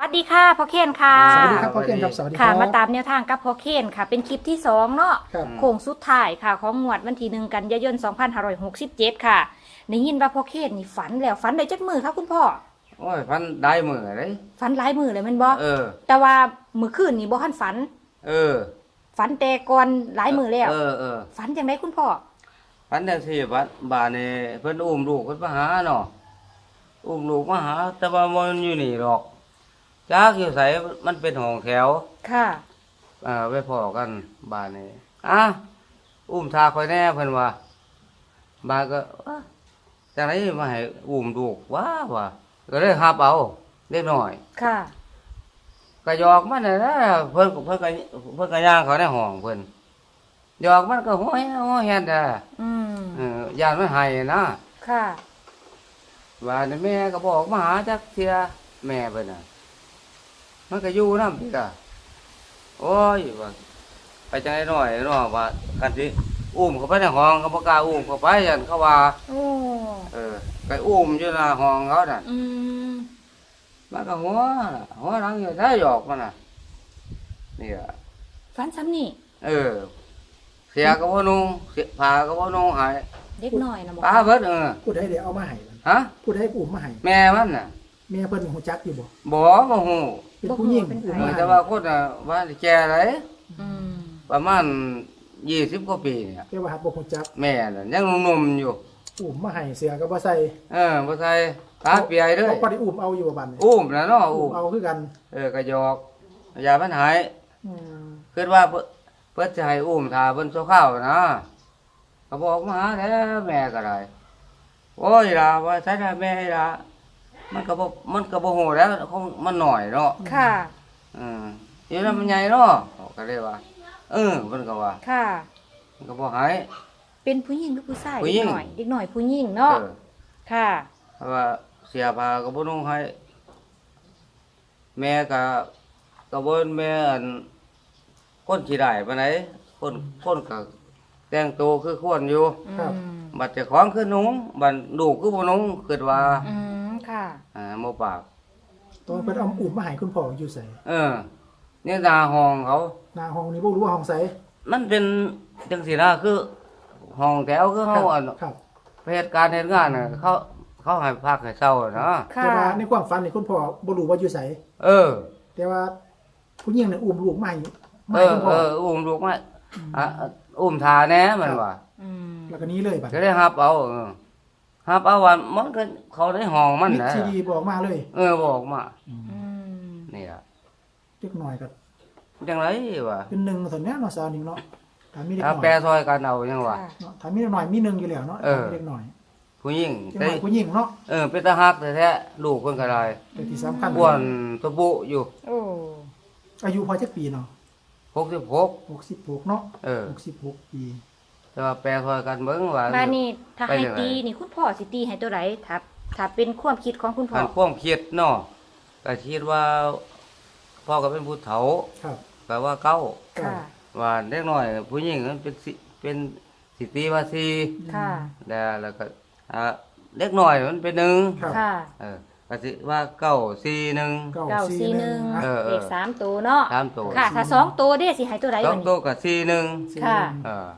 สวัสดีค่ะพ่อเคนค่ะ สวัสดีครับพ่อเคนครับสวัสดีคค่ะรับ มาตามแนวทางกับพ่อเคนค่ะ เป็นคลิปที่สองเนาะครับ โค้งสุดท้ายค่ะ ของงวดวันที่หนึ่งกันยายน 2567 ค่ะได้ยินว่าพ่อเคนนี่ฝันแล้วฝันได้จักมือค่ะคุณพ่อโอ้ยพันได้มือเลยฝันหลายมือเลยแมันบ่เออ แต่ว่ามือคืนนี่บ่ทันฝัน เออฝันแต่ก่อนหลายมือแล้ว เออเออฝันจังไดคุณพ่อพันได้สี่บัดบาดนี่เพิ่นอุ้มลูกเพิ่นมาหาเนาะอุ้มลูกมาหา แต่ว่ามันอยู่นี่หรอก จักอยู่ไสมันเป็นห้องแถวค่ะ อ่าไว้พอกันบาดนี่อะอุ้มทาคอยแน่เพิ่นว่าบาดก็เอ้อจังไดมาให้อุ้มลูกว้าว่าก็เลยหับเอาเล็กน้อย ค่ะ ก็หยอกมันน่ะนะเพิ่นก็เพิ่นก็เพิ่นก็ย่างเขาในห้องเพิ่นหยอกมันก็หัวแฮหัวแฮนด่าอืม เออยานมันให้นะค่ะ ว่านี่แม่ก็บอกมาหาจักเที่ยแม่เพิ่นน่ะ มันก็อยู่นำพี่ก็โอ้ยว่าไปจังได๋น้อยเนาะว่ากันสิอุ้มเข้าไปในห้องก็บ่กล้าอุ้มเข้าไปยันเขาว่าโอ้เออไปอุ้มอยู่หน้าห้องเขาน่ะอืมมันก็หัวน่ะหัวหลังอยู่ได้หยอกมันน่ะนี่ล่ะฝันซ้ำนี่เออ เสียก็บ่นุ่งเสียผ้าก็บ่นุ่งให้เด็กน้อยนะบ่ปลาเบิดเออพูดให้เดี๋ยวเอามาให้มันฮะพูดให้อุ้มมาให้แม่มันน่ะ แม่เพิ่นหูจักอยู่บ่บ่บ่ฮู้ เป็นผู้หญิงอุ้มเอมาอให้แต่ว่าคนน่ะว่าแก่ไดอืมประมาณ20กว่าปีเนี่ยแต่ว่าหากบ่หูจักแม่น่ะยังหนุ่มๆอยู่ อุ้มมาให้เสือก็บ่ใส่เออบ่ใส่ตาเปียเด้อเขาก็ได้อุ้มเอาอยู่บ่บัดนี้อุ้มน่ะเนาะอุ้อุ้มมเอาคือกันเออก็หยอกอย่ามันหายอืมคิดว่าเพิ่นเพิ่นสิให้อุ้มถ้าเพิ่นโซข้าวนะก็บอกมาหาแท้แม่ก็ได้โอ้ยล่ะว่าใส่ได้แม่ล่ะ มันก็บ่มันก็บ่ฮู้แล้วคงมันน้อยเนาะค่ะอืมอยู่นั้นมันใหญ่เนาะเขาก็เลยว่า เออเพิ่นก็ว่าค่ะ มันก็บ่หาย เป็นผู้หญิงหรือผู้ชายผู้เด็หญิกงหน่อยเด็กหน่อยผู้หญิงเอเนาะอค่ะ เพราะว่าเสียผ้าก็บ่นุ่งให้ แม่ก็ก็บ่แม่อันคนสิได้ปานใดคนคนก็แต่งตัวคือควรอยู่อืมบัดเจ้าของคือนุ่งบัดลูกคือบ่นุ่งคิดว่า อืม ค่ะอ่าบ่ปาก ตอนเพิ่นเอาอุ้มมาให้คุณพ่ออยู่ไสเออนี่ตาห้องเขา หน้าห้องนี้บ่รู้ว่าห้องไสมันเป็นจังซี่นะคือห้องแถวคือเฮาอันครับไปเฮ็ดการเฮ็ดงานน่ะเขาเขาให้พักให้เช้าอะนะค่ะแต่ว่าในความฝันนี่คุณพ่อบ่รู้ว่าอยู่ไสเออ แต่ว่าผู้หญิงเนี่ยอุ้มลูกมาให้มาเอให้อคุณเอพ่อออุ้มลูกมาอะอุ้มทาแหน่มันว่าอืมแล้วก็หนี้เลยบัดก็ได้รับเอาเออ รับเอาว่ามันก็เขาได้ห้องมันมิดนะซีดีบอกมาเลย เออบอกมาอืมนี่ล่ะเล็กหน่อยก็จังไรวะเป็นหนึ่งส่วนเนี้ยเนาะสาวนิ่งเนาะถ้ามีเล็กถ้าหน่แปรอยซอยกันเอาจังวะ ค่ะเนาะถ้ามีเล็กหน่อยมีหนึ่งอยู่แล้วเนาะเออถ้ามีเล็กหน่อยผู้หญิงเล็กหได้น่อยผู้หญิงเนาะเออเป็นตาฮักแท้ๆลูกเพิ่นก็ได้แต่ที่สำคัญอ้วนตัวบุอยู่โอ้อายุพอจักปีเนาะ66 66เนาะเออ66ปี แต่ว่าแปรซอยกันเบิ่งว่า บ้านนี้ถ้าไปให้จังไหนตีนี่คุณพ่อสิตีให้ตัวไหนถ้าถ้าเป็นความคิดของคุณพ่อคันความคิดเนาะก็คิดว่าพ่อก็เป็นผู้เฒ่าครับก็ว่าเก้าค่ะ ว่าเด็กน้อย ผู้หญิงมันเป็นสิเป็นสิตีว่าสีค่ะ แล้วแล้วก็อ่าเด็กน้อยมันเป็นหนึ่งครับค่ะ เออก็สิว่าเก้าสี่หนึ่ง เก้าเก้าสี่สี่หหนึ่นึ่งงอะเออเลขสามตัวเนาะ สามตัวค่ะ ถ้าสองตัวเด้สิให้ตัวไหนสอบังดตันี้วกับสี่หนึ่งสี่ค่ะ เออ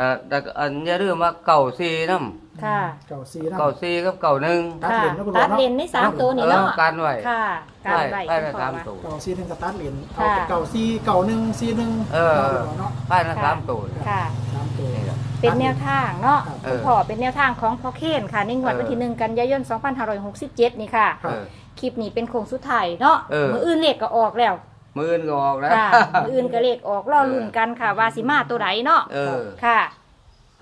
แต่แต่ก็อันอย่าลืมว่าเก้าสี่น้ค่ะ เก้าสี่ำนะเก้าสี่กับเก้าหนึ่ง ตัดค่ะเลนนะคุณตัดพ่อเนาะเลนในสามตัวนี่เนาะออกันไว้ ค่ะการได้ไว้ได้คุณละพ่อสามว่าตัว เก้าสี่ถึงกับตัดเลนเอาค่ะแต่เก้าสี่เก้าหนึ่งสี่หนึ่งเออ เนาะได้ละสามตัวค่ะสามตัว นี่แหละ เป็นแนวทางเนาะครับเอคุอณพ่อเป็นแนวทางของพ่อเคนค่ะในงวดเออวันที่หนึ่งกันยายน 2567 นี่ค่ะครัเอบอคลิปนี้เป็นโค้งสุดท้ายเนาะเออ มืออื่นเลขก็ออกแล้ว มืออื่นก็ออกแล้ว ค่ะมืออื่นก็เลขออกรอลุ้นกันค่ะ ว่าสิมาตัวไหนเนาะเออ ค่ะ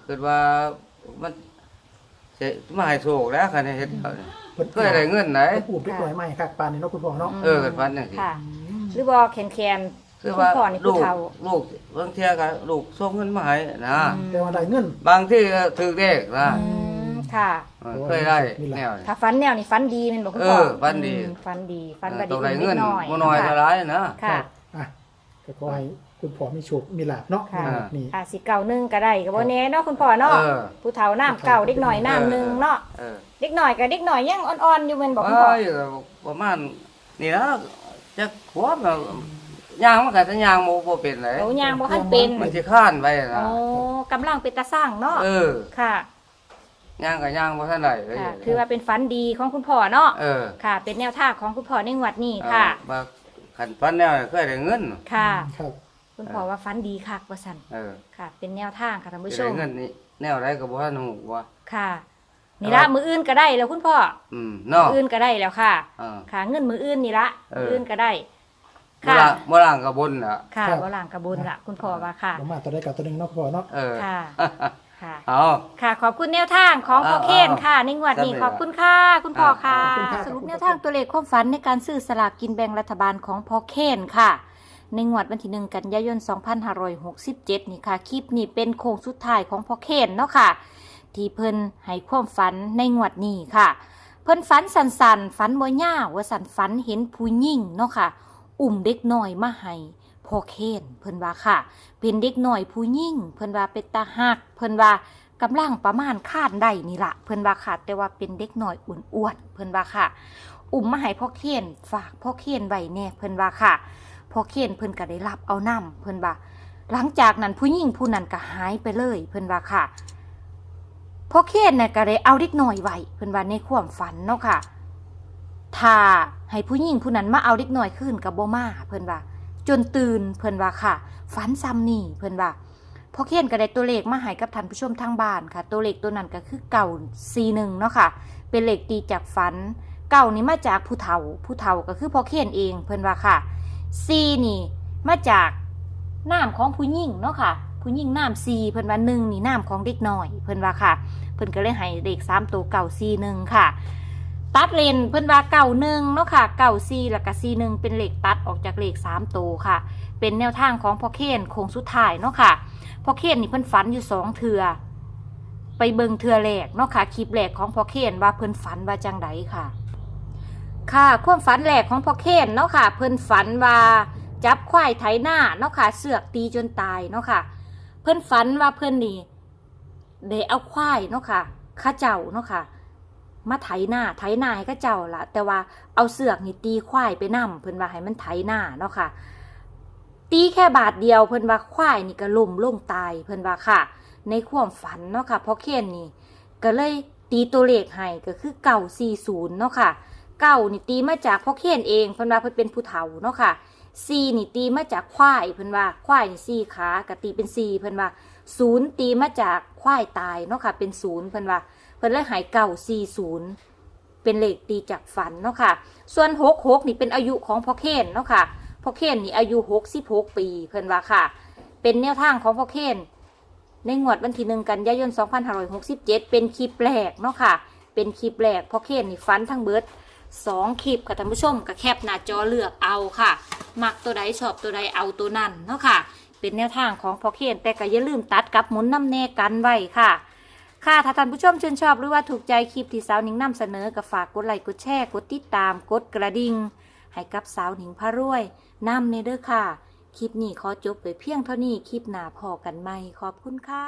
คิดว่ามันจะมาให้โชคแล้วคันนี้เฮ็ดเอาเนี่ยเพิ่นก็ได้เงินไหน เพิ่นปลูกเล็กหน่อยใหม่ครับปานนี้เนาะคุณพ่อเนาะเออกันพันจังซี่ค่ะ หรือบ่แคนแคนๆคือคุณว่าพ่อนี่ลูผู้กเฒ่าลูกบางเที่ยก็ลูกส่งเงินมาให้นะ อืมแต่ว่าได้เงิน บางที่ก็ถือเลขนะ อืม ค่ะเออเคยได้นี่แหละแนวนี้ ถ้าฟันแนวนี่ฟันดีแมันบอกคุณเอพ่ออฟันดี อืมฟันดีฟันเอว่าอดีต้องได้นิเงิดนหน่อยบ่น้อยค่ะเท่าไรนะ ค่ะอะก็ขอให้คุณพ่อมีโชคมีลาภเนาะค่ะในวันนี้อ่าสิเก่าหนึงก็ได้ก็บ่แน่เนาะคุณพ่อเนาะเออ ผู้เฒ่าน้ำเก่าเด็กหน่อยน้ำหนึงเนาะเออเด็กหน่อยกับเด็กหน่อยยังอ่อนๆอยู่แม่นบอกคุณพ่อ เอ้ยประมาณนี่นะจะขวบแบบย่างมันก็จะย่างโมโบเป็นเลยโอ้ยางบ่ทันเป็นมันจะข้านไปนะ โอ้กำลังเป็นตาสร้างเนาะเออ ค่ะ ย่างกับย่างบ่ทันได้เลยค่ะ ถือว่าเป็นฝันดีของคุณพ่อเนาะเออค่ะ เป็นแนวทางของคุณพ่อในงวดนี้ค่ะเออว่าขันฟันแนวเคยได้เงินค่ะ ครับคุณพ่อว่าฝันดีคักว่าซั่นเออค่ะ เป็นแนวทางค่ะท่านผู้ชได้มเงินนี่แนวไรก็บ่ทันฮู้ว่าค่ะนี่ละมืออื่นก็ได้แล้วคุณพ่ออืมเนาะมืออื่นก็ได้แล้วค่ะเออค่ะ เงินมืออื่นนี่ละเออมืออื่นก็ได้บ่ค่ะล่างบ่ล่างก็บนน่ะค่ะครับว่าหลังกระบุญละคุณพ่อว่าค่ะผมมาตัวได้กับตัวหนึ่งเนาะคุณพ่อเนาะเออค่ะ ค่ะ เอา ค่ะ ขอบคุณแนวทางของพ่ออ่าเคนอ่าค่ะ ในงวดนี้จำเลยขอบคุณค่ะ คุณพ่อค่ะขอบคุณครับสรุปแนวทางตัวเลขความฝันในการซื้อสลากกินแบ่งรัฐบาลของพ่อเคนค่ะ ในงวดวันที่หนึ่งกันยายน 2567 นี่ค่ะ คลิปนี้เป็นโค้งสุดท้ายของพ่อเคนเนาะค่ะ ที่เพิ่นให้ความฝันในงวดนี้ค่ะ เพิ่นฝันสันสันๆฝันบ่ย่าวว่าสันฝันเห็นผู้หญิงเนาะค่ะ อุ่มเด็กน้อยมาให้ พ่อเคนเพิ่นว่าค่ะ เป็นเด็กหน้อยผู้หญิงเพิ่นว่าเป็นตาหักเพิ่นว่ากำลังประมาณคาดได้นี่ละเพิ่นว่าค่ะ แต่ว่าเป็นเด็กหน้อยอ้วนๆเพิ่นว่าค่ะ อุ่มมาให้พ่อเคนฝากพ่อเคนไว้แน่เพิ่นว่าค่ะพ่อเคนเพิ่นก็ได้รับเอานํเพิ่นว่า หลังจากนั้นผู้หญิงผู้นั้นก็หายไปเลย เพิ่นว่าค่ะพ่อเคนน่ะก็ได้เอาเด็กน้อยไว้เพิ่นว่าในความฝันเนาะค่ะถ้าให้ผู้หญิงผู้นั้นมาเอาเด็กน้อยขึ้นกับบ่มาเพิ่นว่า จนตื่นเพิ่นว่าค่ะฝันซ้ำนี่เพิ่นว่าพอเขียนก็ได้ตัวเลขมาให้กับท่านผู้ชมทางบ้านค่ะ ตัวเลขตัวนั้นก็คือเก่าซีหนึ่งเนาะค่ะ เป็นเลขตีจากฝัน เก่านี่มาจากผู้เฒ่าผู้เฒ่าก็คือพอเขียนเองเพิ่นว่าค่ะซีนี่มาจากน้ำของผู้หญิงเนาะค่ะ ผู้หญิงน้ำซีเพิ่นว่าหนึ่งนี่น้ำของเด็กน้อย เพิ่นว่าค่ะ เพิ่นก็เลยให้เลขสามตัวเก่าซีหนึ่งค่ะ ตัดเลนเพิ่นว่าเก่าหนึ่งเนาะค่ะเก่าซีแล้วก็ซีหนึ่งเป็นเหลขตัดออกจากเหลขสามตัวค่ะ เป็นแนวทางของพ่อเคนโค้งสุดท้ายเนาะค่ะพ่อเคนนี่เพิ่นฝันอยู่สองเทือไปเบิงเทือแรกเนาะค่ะคลิปแรกของพ่อเคนว่าเพิ่นฝันว่าจังไดค่ะ ค่ะความฝันแรกของพ่อเคนเนาะค่ะ เพิ่นฝันว่าจับควายไถหน้าเนาะค่ะเสือกตีจนตายเนาะค่ะ เพิ่นฝันว่าเพิ่นนี่ได้เอาควายเนาะค่ะข้าเจ้าเนาะค่ะ มาไถหน้าไถหน้าให้เข้าเจ้าละแต่ว่าเอาเสือกนี่ตีควายไปนํเพิ่นว่าให้มันไถหน้าเนาะค่ะ ตีแค่บาทเดียวเพิ่นว่าควายนี่ก็ล่มลงตายเพิ่นว่าค่ะ ในความฝันเนาะค่ะเพราะเคนนี่ก็เลยตีตัวเลขให้ก็คือเก่าสี่ศูนย์เนาะค่ะเก่านี่ตีมาจากพ่อเคนเองเพิ่นว่าเพิ่นเป็นผู้เฒ่าเนาะค่ะสี่นี่ตีมาจากควายเพิ่นว่าควายนี่สี่ขาก็ตีเป็นสี่เพิ่นว่าศูนย์ตีมาจากควายตายเนาะค่ะเป็นศูนย์เพิ่นว่า เพิ่นเลยหายเก่าสี่ศูนย์เป็นเลขตีจากฝันเนาะค่ะ ส่วนหกหกนี่เป็นอายุของพ่อเคนเนาะค่ะพ่อเคนนี่อายุหกสิบหกปีเพิ่นว่าค่ะ เป็นแนวทางของพ่อเคนในงวดวันที่หนึ่งกันยายน 2567 เป็นคลิปแรกเนาะค่ะ เป็นคลิปแรกพ่อเคนนี่ฟันทั้งเบิดสองคลิปค่ะท่านผู้ชมก็แคปหน้าจอเลือกเอาค่ะ มักตัวใดชอบตัวใดเอาตัวนั้นเนาะค่ะ เป็นแนวทางของพ่อเคนแต่ก็อย่าลืมตัดกับหมุนน้ำแน่กันไว้ค่ะ ค่ะ ถ้าท่านผู้ชมชื่นชอบหรือว่าถูกใจคลิปที่สาวหนิงนำเสนอก็ฝากกดไลค์กดแชร์กดติดตามกดกระดิ่งให้กับสาวหนิงพระรวยนำในเด้อค่ะ คลิปนี้ขอจบไปเพียงเท่านี้คลิปหน้าพอกันไหมขอบคุณค่ะ